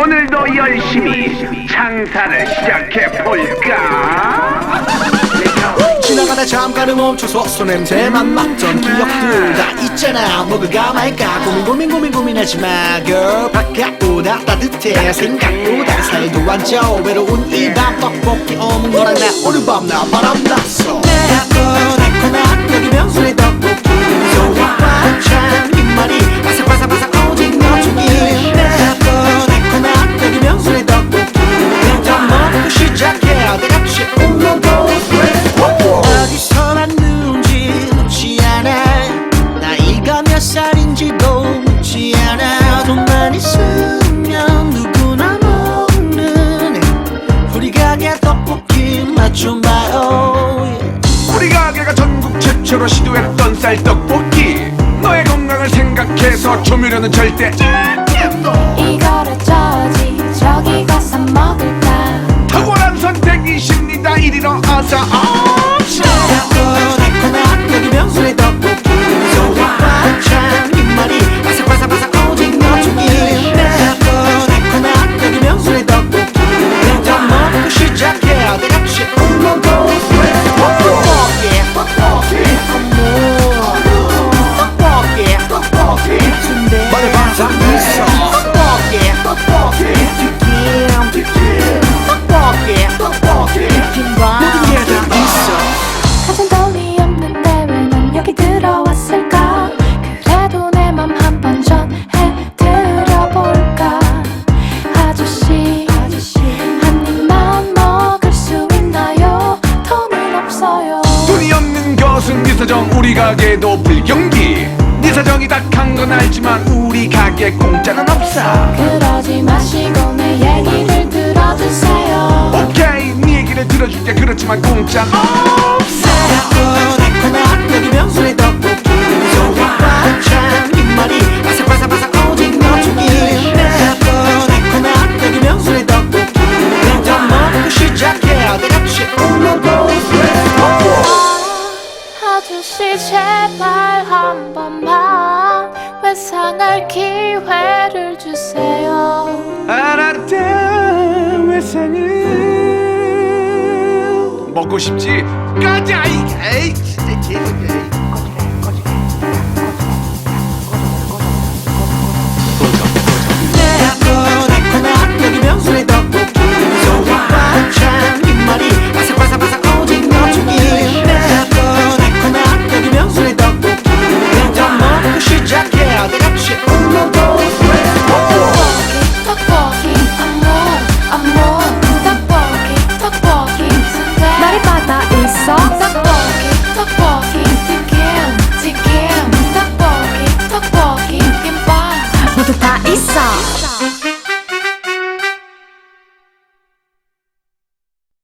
오늘도 열심히 장사를 시작해 볼까? 지나가다 잠깐은 멈춰서 손냄새만 맡던 기억들 다. 있잖아 먹을까 말까? 고민 고민 고민 고민하지 마 girl. 바깥보다 따뜻해. 생각보다 살도 안 쪄. 외로운 이밤 떡볶이 어묵 너랑 나 오늘 밤 나 바람 났어. 내꺼 달콤한 여기 명순의 떡 최초로 시도했던 쌀떡볶이. 너의 건강을 생각해서 조미료는 절대 이거 가게도 불경기. 네 사정이 닥한 건 알지만 우리 가게 공짜는 없어. 그러지 마시고 내 얘기를 들어주세요. 오케이 네 얘기를 들어줄게. 그렇지만 공짜 아저씨 제발 한 번만 외상할 기회를 주세요. 알았다 외상은 먹고 싶지? 가자 이. 에이 진짜 재밌